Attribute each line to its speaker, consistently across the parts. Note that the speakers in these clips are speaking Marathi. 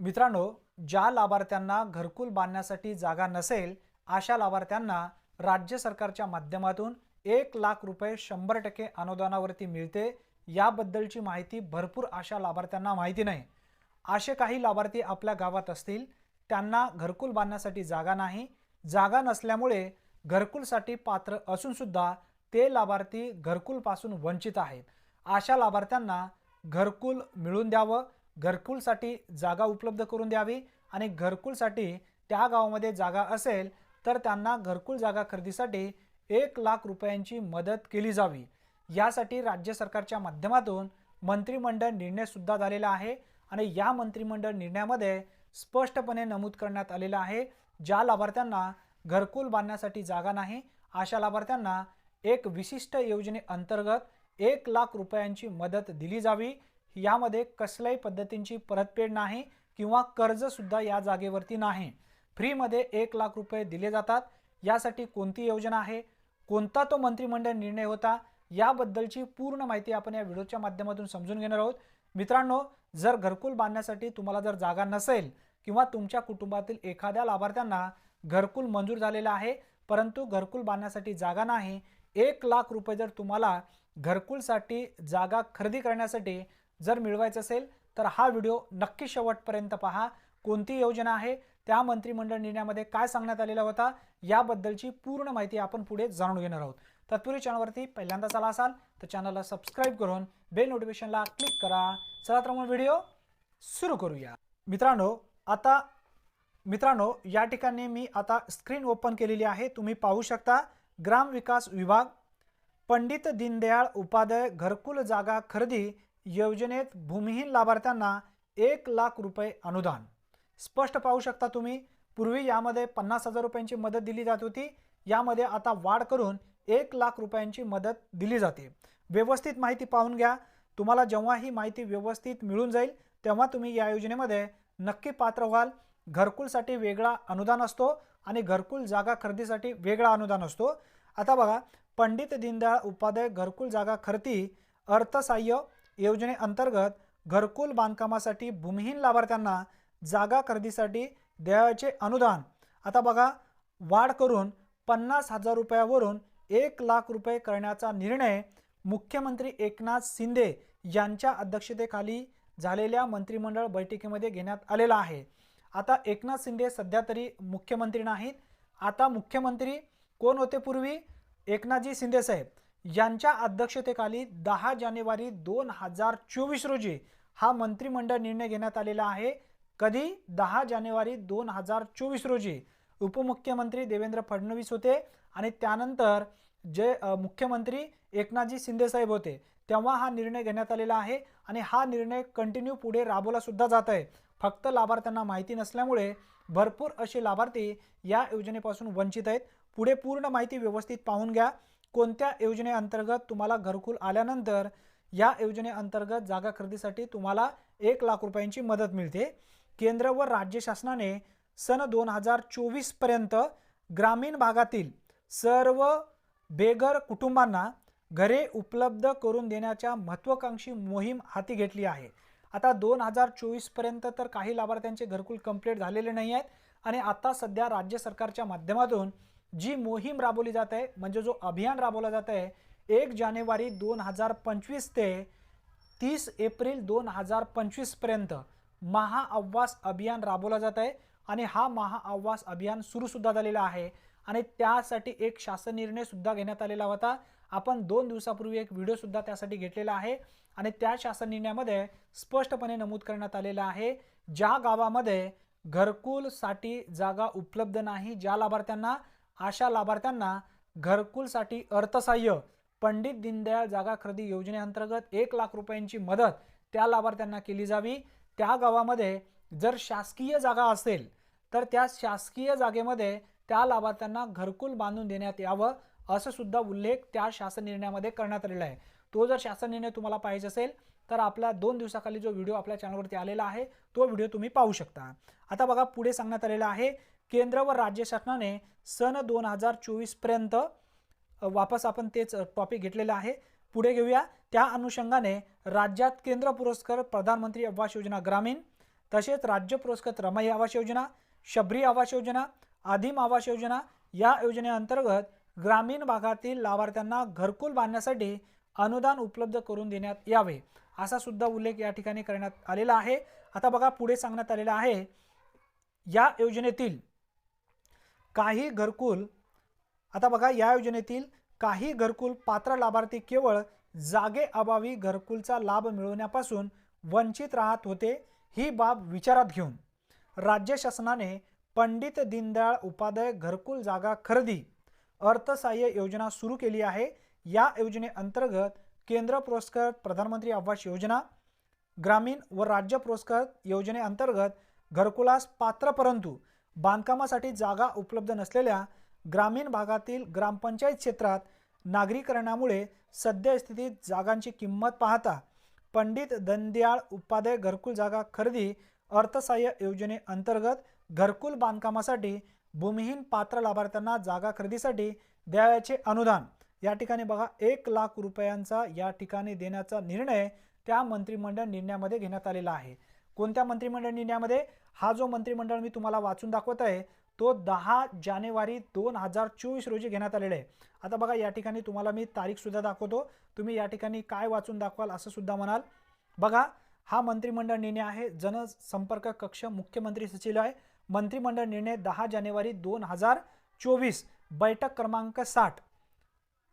Speaker 1: मित्रांनो ज्या लाभार्थ्यांना घरकुल बांधण्यासाठी जागा नसेल अशा लाभार्थ्यांना राज्य सरकारच्या माध्यमातून एक लाख रुपये शंभर टक्के अनुदानावरती मिळते. याबद्दलची माहिती भरपूर अशा लाभार्थ्यांना माहिती नाही. असे काही लाभार्थी आपल्या गावात असतील त्यांना घरकुल बांधण्यासाठी जागा नाही. जागा नसल्यामुळे घरकुलसाठी पात्र असूनसुद्धा ते लाभार्थी घरकुलपासून वंचित आहेत. अशा लाभार्थ्यांना घरकुल मिळून द्यावं घरकुलसाठी जागा उपलब्ध करून द्यावी आणि घरकुलसाठी त्या गावामध्ये जागा असेल तर त्यांना घरकुल जागा खरेदीसाठी एक लाख रुपयांची मदत केली जावी. यासाठी राज्य सरकारच्या माध्यमातून मंत्रिमंडळ निर्णयसुद्धा झालेला आहे आणि या मंत्रिमंडळ निर्णयामध्ये स्पष्टपणे नमूद करण्यात आलेलं आहे. ज्या लाभार्थ्यांना घरकुल बांधण्यासाठी जागा नाही अशा लाभार्थ्यांना एक विशिष्ट योजनेअंतर्गत एक लाख रुपयांची मदत दिली जावी. यामध्ये कसल्याही पद्धतींची परतफेड नाही किंवा कर्जसुद्धा या जागेवरती नाही. फ्रीमध्ये एक लाख रुपये दिले जातात. यासाठी कोणती योजना आहे? कोणता तो मंत्रिमंडळ निर्णय होता? याबद्दलची पूर्ण माहिती आपण या व्हिडिओच्या माध्यमातून समजून घेणार आहोत. मित्रांनो जर घरकुल बांधण्यासाठी तुम्हाला जर जागा नसेल किंवा तुमच्या कुटुंबातील एखाद्या लाभार्थ्यांना घरकुल मंजूर झालेलं आहे परंतु घरकुल बांधण्यासाठी जागा नाही एक लाख रुपये जर तुम्हाला घरकुलसाठी जागा खरेदी करण्यासाठी जर मिळवायचं असेल तर हा व्हिडिओ नक्की शेवटपर्यंत पहा. कोणती योजना आहे त्या मंत्रिमंडळ निर्णयामध्ये काय सांगण्यात आलेला होता याबद्दलची पूर्ण माहिती आपण पुढे जाणून घेणार आहोत. तत्पूर्वी चॅनलवरती पहिल्यांदा आला असाल तर चॅनलला सबस्क्राईब करून बेल नोटिफिकेशनला क्लिक करा. चला तर मग व्हिडिओ सुरू करूया. मित्रांनो आता मित्रांनो या ठिकाणी मी आता स्क्रीन ओपन केलेली आहे. तुम्ही पाहू शकता ग्रामविकास विभाग पंडित दीनदयाळ उपाध्याय घरकुल जागा खरेदी योजनेत भूमिहीन लाभार्थ्यांना एक लाख रुपये अनुदान. स्पष्ट पाहू शकता तुम्ही पूर्वी यामध्ये पन्नास हजार रुपयांची मदत दिली जात होती. यामध्ये आता वाढ करून एक लाख रुपयांची मदत दिली जाते. व्यवस्थित माहिती पाहून घ्या. तुम्हाला जेव्हा ही माहिती व्यवस्थित मिळून जाईल तेव्हा तुम्ही या योजनेमध्ये नक्की पात्र व्हाल. घरकुलसाठी वेगळा अनुदान असतो आणि घरकुल जागा खरेदीसाठी वेगळा अनुदान असतो. आता बघा पंडित दीनदयाळ उपाध्याय घरकुल जागा खरेदी अर्थसहाय्य योजनेअंतर्गत घरकुल बांधकामासाठी भूमिहीन लाभार्थ्यांना जागा खरेदीसाठी द्यायचे अनुदान. आता बघा वाढ करून पन्नास हजार रुपयावरून एक लाख रुपये करण्याचा निर्णय मुख्यमंत्री एकनाथ शिंदे यांच्या अध्यक्षतेखाली झालेल्या मंत्रिमंडळ बैठकीमध्ये घेण्यात आलेला आहे. आता एकनाथ शिंदे सध्या तरी मुख्यमंत्री नाहीत. आता मुख्यमंत्री कोण होते पूर्वी? एकनाथजी शिंदे साहेब. यांच्या अध्यक्षतेखाली दहा जानेवारी दोन हजार चोवीस रोजी हा मंत्रिमंडळ निर्णय घेण्यात आलेला आहे. कधी? दहा जानेवारी दोन हजार चोवीस रोजी. उपमुख्यमंत्री देवेंद्र फडणवीस होते आणि त्यानंतर जे मुख्यमंत्री एकनाथजी शिंदेसाहेब होते तेव्हा हा निर्णय घेण्यात आलेला आहे आणि हा निर्णय कंटिन्यू पुढे राबवला सुद्धा जात आहे. फक्त लाभार्थ्यांना माहिती नसल्यामुळे भरपूर असे लाभार्थी या योजनेपासून वंचित आहेत. पुढे पूर्ण माहिती व्यवस्थित पाहून घ्या. कोणत्या योजनेअंतर्गत तुम्हाला घरकुल आल्यानंतर या योजनेअंतर्गत जागा खरेदीसाठी तुम्हाला एक लाख रुपयांची मदत मिळते. केंद्र व राज्य शासनाने सन दोन हजार चोवीसपर्यंत ग्रामीण भागातील सर्व बेघर कुटुंबांना घरे उपलब्ध करून देण्याच्या महत्त्वाकांक्षी मोहीम हाती घेतली आहे. आता दोन हजार चोवीसपर्यंत तर काही लाभार्थ्यांचे घरकुल कंप्लीट झालेले नाही आहेत आणि आता सध्या राज्य सरकारच्या माध्यमातून जी मोहीम राबवली जात आहे म्हणजे जो अभियान राबवला जात आहे एक जानेवारी दोन हजार पंचवीस ते तीस एप्रिल दोन हजार पंचवीसपर्यंत महाआवास अभियान राबवला जात आहे. आणि हा महाआवास अभियान सुरूसुद्धा झालेला आहे. आणि त्यासाठी एक शासन निर्णय सुद्धा घेण्यात आलेला होता. आपण दोन दिवसापूर्वी एक व्हिडिओसुद्धा त्यासाठी घेतलेला आहे. आणि त्या शासन निर्णयामध्ये स्पष्टपणे नमूद करण्यात आलेलं आहे ज्या गावामध्ये घरकुलसाठी जागा उपलब्ध नाही ज्या लाभार्थ्यांना अशा लाभार्थ्यांना घरकुलसाठी अर्थसहाय्य पंडित दीनदयाळ जागा खरेदी योजनेअंतर्गत एक लाख रुपयांची मदत त्या लाभार्थ्यांना केली जावी. त्या गावामध्ये जर शासकीय जागा असेल तर त्या शासकीय जागेमध्ये त्या लाभार्थ्यांना घरकुल बांधून देण्यात यावं असं सुद्धा उल्लेख त्या शासन निर्णयामध्ये करण्यात आलेला आहे. तो जर शासन निर्णय तुम्हाला पाहिजे असेल तर आपला दोन दिवसाखाली जो व्हिडिओ आपल्या चॅनलवरती आलेला आहे तो व्हिडिओ तुम्ही पाहू शकता. आता बघा पुढे सांगण्यात आलेला आहे केंद्र व राज्य शासनाने सन दोन हजार चोवीसपर्यंत वापस आपण तेच टॉपिक घेतलेलं आहे. पुढे घेऊया. त्या अनुषंगाने राज्यात केंद्र पुरस्कार प्रधानमंत्री आवास योजना ग्रामीण तसेच राज्य पुरस्कृत रमाई आवास योजना शबरी आवास योजना आदिम आवास योजना या योजनेअंतर्गत ग्रामीण भागातील लाभार्थ्यांना घरकुल बांधण्यासाठी अनुदान उपलब्ध करून देण्यात यावे असा सुद्धा उल्लेख या ठिकाणी करण्यात आलेला आहे. आता बघा पुढे सांगण्यात आलेला आहे. या योजनेतील काही घरकुल आता बघा या योजनेतील काही घरकुल पात्र लाभार्थी केवळ जागेअभावी घरकुलचा लाभ मिळवण्यापासून वंचित राहत होते ही बाब विचारात घेऊन. राज्य शासनाने पंडित दीनदयाळ उपाध्याय घरकुल जागा खरेदी अर्थसहाय्य योजना सुरू केली आहे. या योजनेअंतर्गत केंद्र पुरस्कृत प्रधानमंत्री आवास योजना ग्रामीण व राज्य पुरस्कृत योजनेअंतर्गत घरकुलास पात्र परंतु बांधकामासाठी जागा उपलब्ध नसलेल्या ग्रामीण भागातील ग्रामपंचायत क्षेत्रात नागरीकरणामुळे सद्यस्थितीत जागांची किंमत पाहता पंडित दंदयाळ उपाध्याय घरकुल जागा खरेदी अर्थसहाय्य योजनेअंतर्गत घरकुल बांधकामासाठी भूमिहीन पात्र लाभार्थ्यांना जागा खरेदीसाठी द्यावयाचे अनुदान. या ठिकाणी बघा एक लाख रुपयांचा या ठिकाणी देण्याचा निर्णय त्या मंत्रिमंडळ निर्णयामध्ये घेण्यात आलेला आहे. कोणत्या मंत्रिमंडळ निर्णयामध्ये हा जो मंत्रिमंडळ मी तुम्हाला वाचून दाखवत आहे तो दहा जानेवारी दोन हजार चोवीस रोजी घेण्यात आलेला आहे. आता बघा या ठिकाणी तुम्हाला मी तारीखसुद्धा दाखवतो. तुम्ही या ठिकाणी काय वाचून दाखवाल असं सुद्धा म्हणाल. बघा हा मंत्रिमंडळ निर्णय आहे. जनसंपर्क कक्ष मुख्यमंत्री सचिवालय मंत्रिमंडळ निर्णय दहा जानेवारी दोन हजार चोवीस बैठक क्रमांक साठ.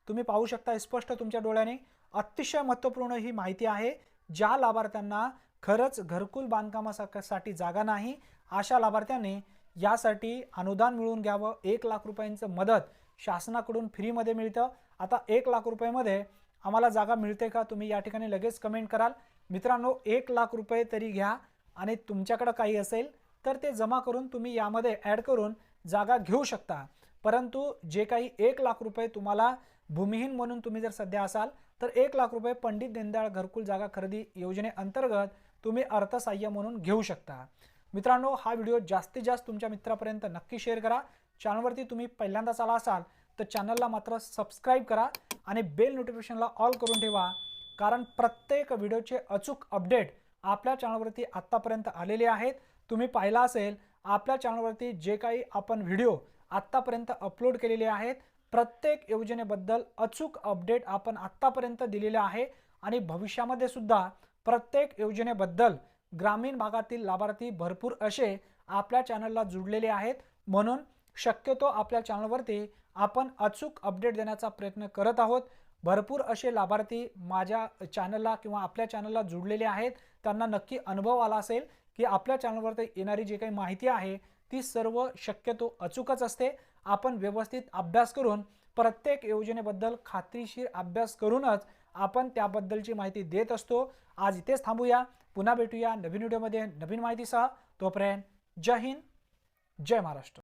Speaker 1: तुम्ही पाहू शकता स्पष्ट तुमच्या डोळ्याने. अतिशय महत्त्वपूर्ण ही माहिती आहे. ज्या लाभार्थ्यांना खरंच घरकुल बांधकामासाठी जागा नाही अशा लाभार्थ्यांनी यासाठी अनुदान मिळवून घ्यावं. एक लाख रुपयांचं मदत शासनाकडून फ्रीमध्ये मिळतं. आता एक लाख रुपयामध्ये आम्हाला जागा मिळते का? तुम्ही या ठिकाणी लगेच कमेंट कराल. मित्रांनो एक लाख रुपये तरी घ्या आणि तुमच्याकडं काही असेल तर ते जमा करून तुम्ही यामध्ये ॲड करून जागा घेऊ शकता. परंतु जे काही एक लाख रुपये तुम्हाला भूमिहीन म्हणून तुम्ही जर सध्या असाल तर एक लाख रुपये पंडित दीनदयाळ घरकुल जागा खरेदी योजनेअंतर्गत तुम्ही अर्थसहाय्य म्हणून घेऊ शकता. मित्रांनो हा व्हिडिओ जास्तीत जास्त तुमच्या मित्रापर्यंत नक्की शेअर करा. चॅनलवरती तुम्ही पहिल्यांदाच आला असाल तर चॅनलला मात्र सबस्क्राईब करा आणि बेल नोटिफिकेशनला ऑल करून ठेवा. कारण प्रत्येक व्हिडिओचे अचूक अपडेट आपल्या चॅनलवरती आत्तापर्यंत आलेले आहेत. तुम्ही पाहिला असेल आपल्या चॅनलवरती जे काही आपण व्हिडिओ आत्तापर्यंत अपलोड केलेले आहेत प्रत्येक योजनेबद्दल अचूक अपडेट आपण आत्तापर्यंत दिलेले आहे. आणि भविष्यामध्ये सुद्धा प्रत्येक योजनेबद्दल ग्रामीण भागातील लाभार्थी भरपूर असे आपल्या चॅनलला जुडलेले आहेत. म्हणून शक्यतो आपल्या चॅनलवरती आपण अचूक अपडेट देण्याचा प्रयत्न करत आहोत. भरपूर असे लाभार्थी माझ्या चॅनलला किंवा आपल्या चॅनलला जुडलेले आहेत. त्यांना नक्की अनुभव आला असेल की आपल्या चॅनलवरती येणारी जी काही माहिती आहे ती सर्व शक्यतो अचूकच असते. आपण व्यवस्थित अभ्यास करून प्रत्येक योजनेबद्दल खात्रीशीर अभ्यास करूनच आपण त्याबद्दलची माहिती देत असतो. आज इथेच थांबूया. पुन्हा भेटूया नवीन व्हिडिओमध्ये नवीन माहितीसह. तोपर्यंत जय हिंद जय महाराष्ट्र.